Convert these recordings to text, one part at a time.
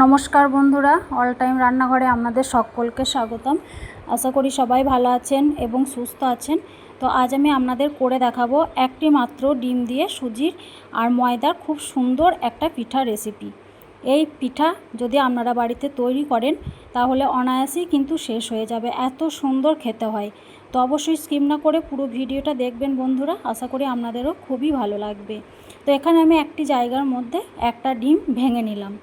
নমস্কার বন্ধুরা all time রান্নাঘরে আপনাদের সকলকে স্বাগতম। আশা করি সবাই ভালো আছেন এবং সুস্থ আছেন। তো আজ আমি আপনাদের করে দেখাবো একটি মাত্র ডিম দিয়ে সুজির আর ময়দার খুব সুন্দর একটা পিঠা রেসিপি এই পিঠা যদি আপনারা বাড়িতে তৈরি করেন, তাহলে অনায়াসেই কিন্তু শেষ হয়ে যাবে, এত সুন্দর খেতে হয়। তো অবশ্যই স্কিম না করে পুরো ভিডিওটা দেখবেন বন্ধুরা, আশা করি আপনাদেরও খুবই ভালো লাগবে। তো এখানে আমি একটি জায়গার মধ্যে একটা ডিম ভেঙে নিলাম।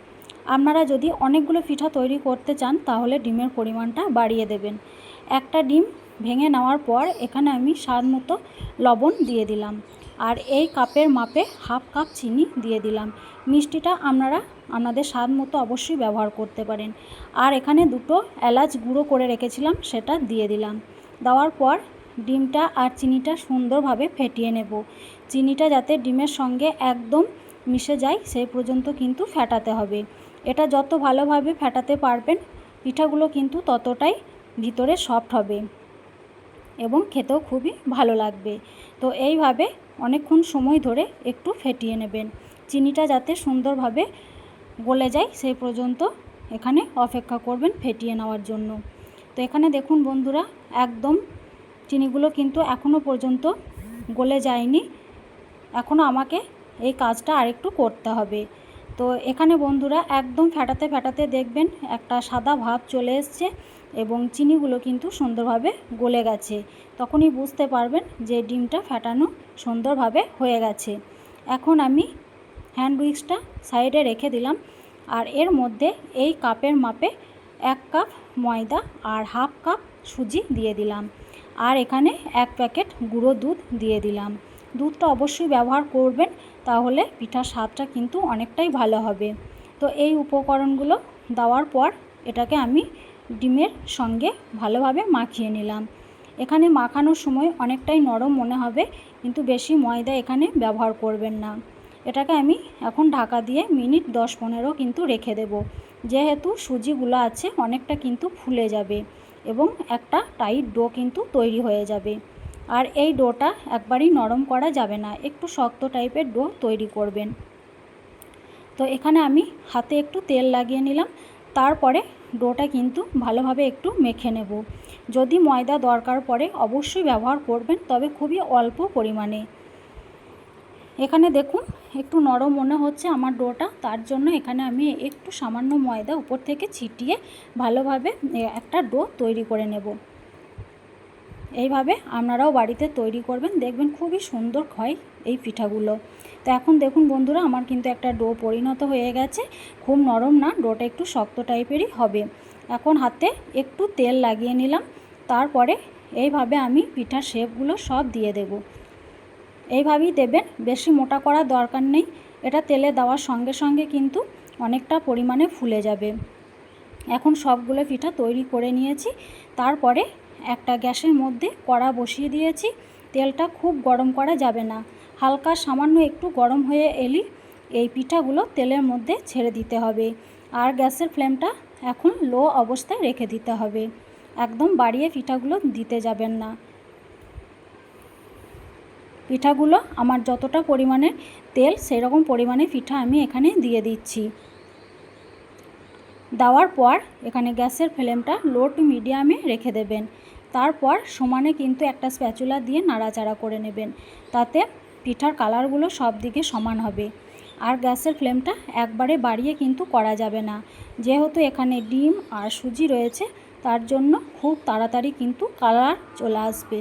আপনারা যদি অনেকগুলো পিঠা তৈরি করতে চান, তাহলে ডিমের পরিমাণটা বাড়িয়ে দেবেন। একটা ডিম ভেঙে নেওয়ার পর এখানে আমি স্বাদ মতো লবণ দিয়ে দিলাম। আর এই কাপের মাপে হাফ কাপ চিনি দিয়ে দিলাম। মিষ্টিটা আপনারা আপনাদের স্বাদ মতো অবশ্যই ব্যবহার করতে পারেন। আর এখানে দুটো এলাচ গুঁড়ো করে রেখেছিলাম, সেটা দিয়ে দিলাম। দেওয়ার পর ডিমটা আর চিনিটা সুন্দরভাবে ফেটিয়ে নেব। চিনিটা যাতে ডিমের সঙ্গে একদম মিশে যায়, সেই পর্যন্ত কিন্তু ফেটাতে হবে। এটা যত ভালোভাবে ফেটাতে পারবেন, পিঠাগুলো কিন্তু ততটাই ভিতরে সফট হবে এবং খেতেও খুবই ভালো লাগবে। তো এইভাবে অনেকক্ষণ সময় ধরে একটু ফেটিয়ে নেবেন। চিনিটা যাতে সুন্দরভাবে গলে যায় সেই পর্যন্ত এখানে অপেক্ষা করবেন ফেটিয়ে নেওয়ার জন্য। তো এখানে দেখুন বন্ধুরা, একদম চিনিগুলো কিন্তু এখনও পর্যন্ত গলে যায়নি। এখনও আমাকে এই কাজটা আরেকটু করতে হবে। তো এখানে বন্ধুরা একদম ফেটাতে ফেটাতে দেখবেন একটা সাদা ভাব চলে এসছে এবং চিনিগুলো কিন্তু সুন্দরভাবে গলে গেছে। তখনই বুঝতে পারবেন যে ডিমটা ফেটানো সুন্দরভাবে হয়ে গেছে। এখন আমি হ্যান্ড উইক্সটা সাইডে রেখে দিলাম আর এর মধ্যে এই কাপের মাপে এক কাপ ময়দা আর হাফ কাপ সুজি দিয়ে দিলাম। আর এখানে এক প্যাকেট গুঁড়ো দুধ দিয়ে দিলাম। দুধটা অবশ্যই ব্যবহার করবেন তাহলে পিঠার স্বাদটা কিন্তু অনেকটাই ভালো হবে। তো এই উপকরণগুলো দেওয়ার পর এটাকে আমি ডিমের সঙ্গে ভালোভাবে মাখিয়ে নিলাম। এখানে মাখানোর সময় অনেকটাই নরম মনে হবে, কিন্তু বেশি ময়দা এখানে ব্যবহার করবেন না। এটাকে আমি এখন ঢাকা দিয়ে মিনিট দশ পনেরো কিন্তু রেখে দেব। যেহেতু সুজিগুলো আছে, অনেকটা কিন্তু ফুলে যাবে এবং একটা টাইট ডো কিন্তু তৈরি হয়ে যাবে। আর এই ডোটা একবারই নরম করা যাবে না, একটু শক্ত টাইপের ডো তৈরি করবেন। তো এখানে আমি হাতে একটু তেল লাগিয়ে নিলাম, তারপরে ডোটা কিন্তু ভালোভাবে একটু মেখে নেব। যদি ময়দা দরকার পড়ে অবশ্যই ব্যবহার করবেন, তবে খুবই অল্প পরিমাণে। এখানে দেখুন, একটু নরম মনে হচ্ছে আমার ডোটা, তার জন্য এখানে আমি একটু সামান্য ময়দা উপর থেকে ছিটিয়ে ভালোভাবে একটা ডো তৈরি করে নেব। এইভাবে আপনারাও বাড়িতে তৈরি করবেন, দেখবেন খুবই সুন্দর হয় এই পিঠাগুলো। তো এখন দেখুন বন্ধুরা, আমার কিন্তু একটা ডো পরিণত হয়ে গেছে, খুব নরম না, ডোটা একটু শক্ত টাইপেরই হবে। এখন হাতে একটু তেল লাগিয়ে নিলাম, তারপরে এইভাবে আমি পিঠার শেপগুলো সব দিয়ে দেব। এইভাবেই দেবেন, বেশি মোটা করার দরকার নেই, এটা তেলে দেওয়ার সঙ্গে সঙ্গে কিন্তু অনেকটা পরিমাণে ফুলে যাবে। এখন সবগুলো পিঠা তৈরি করে নিয়েছি, তারপরে একটা গ্যাসের মধ্যে কড়া বসিয়ে দিয়েছি। তেলটা খুব গরম করা যাবে না। হালকা সামান্য একটু গরম হয়ে এলি এই পিঠাগুলো তেলের মধ্যে ছেড়ে দিতে হবে। আর গ্যাসের ফ্লেমটা এখন লো অবস্থায় রেখে দিতে হবে। একদম বাড়িয়ে পিঠাগুলো দিতে যাবেন না। পিঠাগুলো আমার যতটা পরিমাণে তেল সেই রকম পরিমাণে পিঠা আমি এখানে দিয়ে দিচ্ছি। দেওয়ার পর এখানে গ্যাসের ফ্লেমটা লো টু মিডিয়ামে রেখে দেবেন। তারপর সমানে কিন্তু একটা স্প্যাচুলা দিয়ে নাড়াচাড়া করে নেবেন। তাতে পিঠার কালারগুলো সব দিকে সমান হবে। আর গ্যাসের ফ্লেমটা একবারে বাড়িয়ে কিন্তু করা যাবে না। যেহেতু এখানে ডিম আর সুজি রয়েছে, তার জন্য খুব তাড়াতাড়ি কিন্তু কালার চলে আসবে।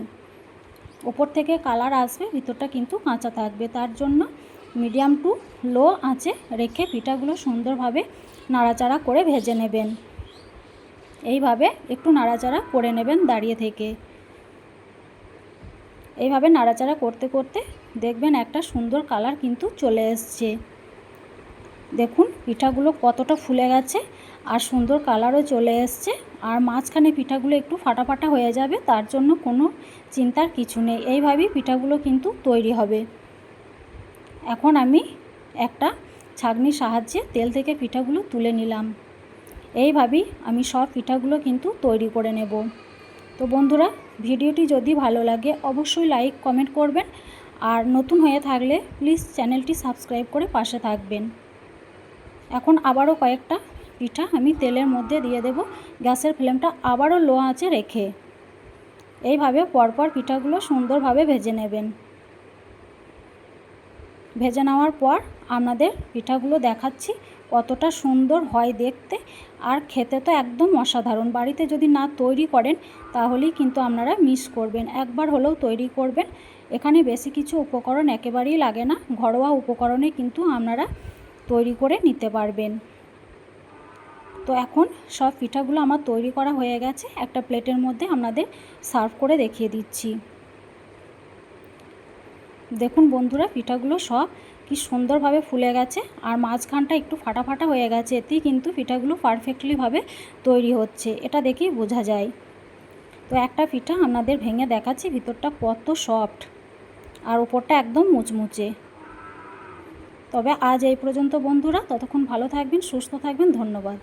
ওপর থেকে কালার আসবে, ভিতরটা কিন্তু কাঁচা থাকবে। তার জন্য মিডিয়াম টু লো আঁচে রেখে পিঠাগুলো সুন্দরভাবে নাড়াচাড়া করে ভেজে নেবেন। এইভাবে একটু নাড়াচাড়া করে নেবেন দাঁড়িয়ে থেকে। এইভাবে নাড়াচাড়া করতে করতে দেখবেন একটা সুন্দর কালার কিন্তু চলে এসছে। দেখুন, পিঠাগুলো কতটা ফুলে গেছে আর সুন্দর কালারও চলে এসছে আর মাঝখানে পিঠাগুলো একটু ফাটা ফাটা হয়ে যাবে, তার জন্য কোনো চিন্তার কিছু নেই। এইভাবেই পিঠাগুলো কিন্তু তৈরি হবে। এখন আমি একটা ছাগনির সাহায্যে তেল থেকে পিঠাগুলো তুলে নিলাম। এইভাবেই আমি সব পিঠাগুলো কিন্তু তৈরি করে নেব। তো বন্ধুরা, ভিডিওটি যদি ভালো লাগে, অবশ্যই লাইক, কমেন্ট করবেন। আর নতুন হয়ে থাকলে প্লিজ চ্যানেলটি সাবস্ক্রাইব করে পাশে থাকবেন। এখন আবারও কয়েকটা পিঠা আমি তেলের মধ্যে দিয়ে দেব। গ্যাসের ফ্লেমটা আবারও লো আঁচে রেখে এইভাবে পরপর পিঠাগুলো সুন্দরভাবে ভেজে নেবেন। ভেজে নেওয়ার পর আপনাদের পিঠাগুলো দেখাচ্ছি। কতটা সুন্দর হয় দেখতে আর খেতে তো একদম অসাধারণ। বাড়িতে যদি না তৈরি করেন, তাহলেই কিন্তু আপনারা মিস করবেন। একবার হলেও তৈরি করবেন। এখানে বেশি কিছু উপকরণ একেবারেই লাগে না। ঘরোয়া উপকরণে কিন্তু আপনারা তৈরি করে নিতে পারবেন। তো এখন সব পিঠাগুলো আমার তৈরি করা হয়ে গেছে। একটা প্লেটের মধ্যে আপনাদের সার্ভ করে দেখিয়ে দিচ্ছি। দেখুন বন্ধুরা, পিঠাগুলো সব কি সুন্দরভাবে ফুলে গেছে আর মাঝখানটা একটু ফাটা ফাটা হয়ে গেছে, এতেই কিন্তু পিঠাগুলো পারফেক্টলিভাবে তৈরি হচ্ছে, এটা দেখেই বোঝা যায়। তো একটা পিঠা আপনাদের ভেঙে দেখাচ্ছি, ভিতরটা কত সফট আর ওপরটা একদম মুচমুচে। তবে আজ এই পর্যন্ত বন্ধুরা, ততক্ষণ ভালো থাকবেন, সুস্থ থাকবেন, ধন্যবাদ।